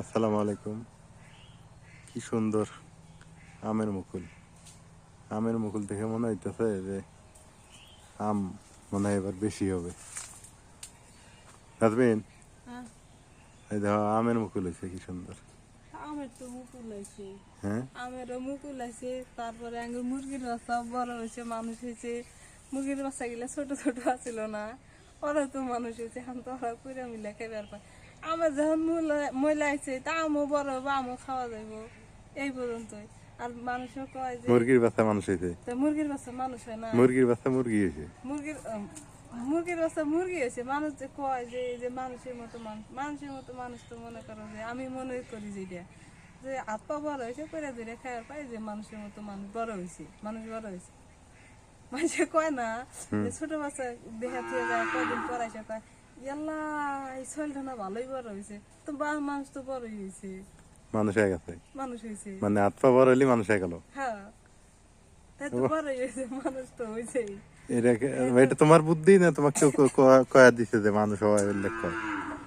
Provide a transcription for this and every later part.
আসসালামু আলাইকুম। কি সুন্দর আমের মুকুল। আমের মুকুল দেখে মনে হইতেছে যে আম মনে হয় এবার বেশি হবে। নাজমিন? হ্যাঁ, এই দেখো আমের মুকুল হয়েছে কি সুন্দর। আমের তো মুকুল আছে হ্যাঁ? আমেরও মুকুল আছে তারপরে আঙ্গুর মুরগির বাচ্চা বড় হয়েছে মানুষ হয়েছে মুরগির বাচ্চা গুলা ছোট ছোট আছিল না ওরা তো মানুষ হয়েছে এখন তো ওরা পুরা মিলে খাইবার পায় আমার যখন ময়লা আছে তা আমও বড় হব আমও খাওয়া যাইব। এই পর্যন্তই। আর মানুষও কয় যে মুরগির বাচ্চা মানুষ হয়েছে মুরগির বাচ্চা মানুষ হয় না। মুরগির বাচ্চা মুরগি হয়েছে মুরগির মুরগির বাচ্চা মুরগি হয়েছে মানুষ যে কয় যে যে মানুষের মতো মানুষ মানুষের মতো মানুষ তো মনে করো যে আমি মনে করি যেটা যে হাত পা বড় হয়েছে করে ধরে খাওয়ার পাই যে মানুষের মতো মানুষ বড় হয়েছে মানুষ বড় হয়েছে মানুষে কয় না যে ছোট বাচ্চা দেখা থেকে যায় কয়দিন পর এসে কয় ইয়াল্লা এই ছেলেটা না ভালোই বড় হয়েছে তো বা মানুষ তো বড়ই হয়েছে মানুষ হয়ে গেছে মানুষ হয়েছে মানে হাত পা বড় হইলে মানুষ হয়ে গেল। হ্যাঁ তাই তো বড়ই হয়েছে মানুষ তো হয়েছেই এটা তোমার বুদ্ধি না তোমাকে কয়া দিছে যে মানুষ হওয়া উল্লেখ কর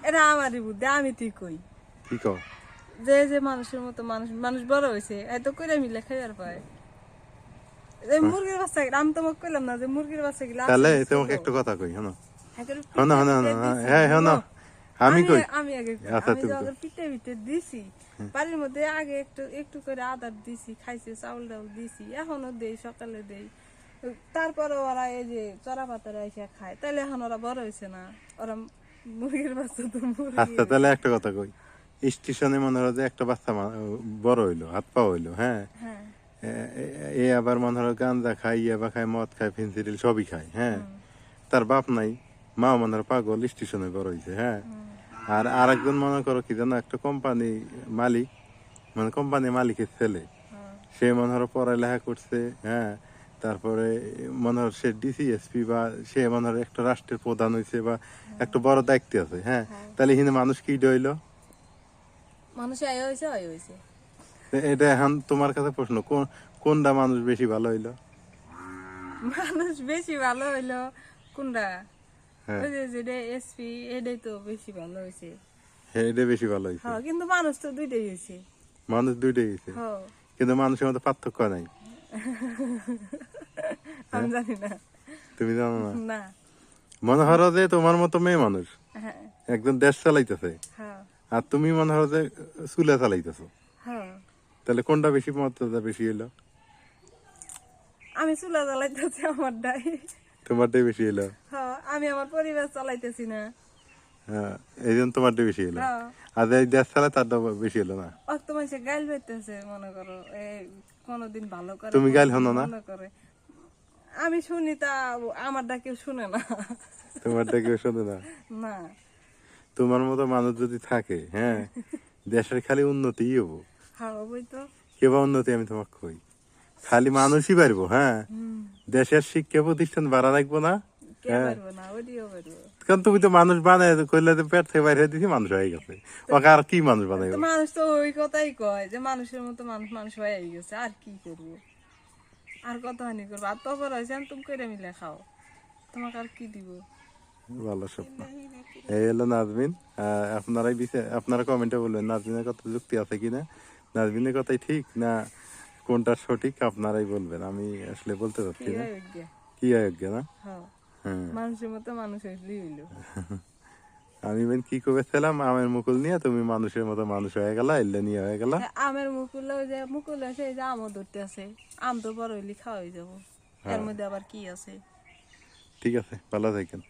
এটা আমারই বুদ্ধি আমি ঠিক কই। কি কও যে যে মানুষের মতো মানুষ মানুষ বড় হয়েছে এত করে মিলে খাইবার পায়। এই মুরগির বাচ্চা আমি তোমাকে কইলাম না যে মুরগির বাচ্চা গুলা তাহলে তোমাকে একটা কথা কই হনো হ্যাঁ আমি কই? আমি আগে আচ্ছা, তুমি পিঠে দিছি। বাড়ির মধ্যে আগে একটু একটু করে আদার দিছি খাইছে চাউল ডাউল দিছি। এখনও দেই সকালে দেই। তারপরে ওরা এই যে চড়া পাতারা এসে খায়। তাহলে এখন ওরা বড় হয়েছে না। ওরা মুরগির বাচ্চা তো আচ্ছা তাহলে একটা কথা কই। স্টেশনে মনে হয় যে একটা বাচ্চা বড় হইল হাত পা হইল হ্যাঁ? হ্যাঁ। এ আবার মনে হয় গাঞ্জা খায় ইয়াবা খায় মদ খায় ফেন্সিডিল সবই খায় হ্যাঁ? তার বাপ নাই। মা মনে পাগল স্টেশনে হয়েছে হ্যাঁ? আর আরেকজন মনে করো কি জানো একটা কোম্পানি মালিক মানে কোম্পানি মালিকের ছেলে সে মনে হয় পড়ালেখা করছে হ্যাঁ? তারপরে মনে হয় সে ডিসিএসপি বা সে মনে হয় একটা রাষ্ট্রের প্রধান হয়েছে বা একটা বড় দায়িত্ব আছে হ্যাঁ? তাহলে এখানে মানুষ কি ডইল? মানুষ আয় হয়েছে আয় হয়েছে এটা এখন তোমার কাছে প্রশ্ন কোন কোনটা মানুষ বেশি ভালো হইল? মানুষ বেশি ভালো হইল কোনটা ওই যে যেটা এসপি এটাই তো বেশি ভালো হয়েছে। হ্যাঁ এটা বেশি ভালো হয়েছে। হ্যাঁ কিন্তু মানুষ তো দুইটাই হয়েছে। মানুষ দুইটাই হয়েছে। হ্যাঁ। কিন্তু মানুষের মধ্যে পার্থক্য নাই। আমি জানি না। তুমি জানো না? না। মনে হলো যে তোমার মতো মেয়ে মানুষ। হ্যাঁ। একজন দেশ চালাইতেছে। হ্যাঁ। আর তুমি মনে হলো যে চুলা চালাইতেছো। হ্যাঁ। তাহলে কোনটা বেশি মর্যাদা বেশি হইল আমি চুলা চালাইতেছি আমারটাই। তোমারটাই বেশি হইল হ্যাঁ। আমি আমার পরিবার চালাইতেছি না। হ্যাঁ এই জন্য বেশি হ্যাঁ। আর এই দেশ তারটা বেশি হলো না। অত মানুষে গাইল মনে করো এই কোনোদিন ভালো করে তুমি গাইল হনো না? করে। আমি শুনি তা আমারটা কেউ শুনে না। তোমারটা কেউ শোনে না? না। তোমার মতো মানুষ যদি থাকে হ্যাঁ দেশের খালি উন্নতি হব। হ্যাঁ তো। কেবা উন্নতি আমি তোমাকে কই? খালি মানুষই পারব হ্যাঁ? দেশের শিক্ষা প্রতিষ্ঠান বাড়া রাখব না? পারব কারণ তুমি তো মানুষ বানায় কইলে তো পেট থেকে বাইরে দিছি মানুষ হয়ে গেছে। ওকে আর কি মানুষ বানাইবো? তো মানুষ তো ওই কথাই কয় যে মানুষের মতো মানুষ মানুষ হয়ে গেছে আর কি করব? আর কত হানি করব। আর তো হয়েছে তুমি করে মিলে খাও। তোমাকে আর কি দিব? ভালো স্বপ্ন। এই হলো নাজমিন। আপনারাই বিচার আপনারা কমেন্টে বলবেন নাজমিনের কথা যুক্তি আছে কিনা? নাজমিনের কথাই ঠিক না কোনটা সঠিক আপনারাই বলবেন। আমি আসলে বলতে পারছি না। কি আয়োগ্য না? হ্যাঁ হ্যাঁ। মানুষের মতো মানুষ হইল। আমি বেন কি করে ছিলাম আমের মুকুল নিয়ে তুমি মানুষের মতো মানুষ হয়ে গেলা এলে নিয়ে হয়ে গেলা। হ্যাঁ, আমের মুকুল ওই যে মুকুল আছে এই যে আমও ধরতে আছে। আম তো বড় হইলে খাওয়াই যাব। এর মধ্যে আবার কি আছে? ঠিক আছে ভালো থাকেন।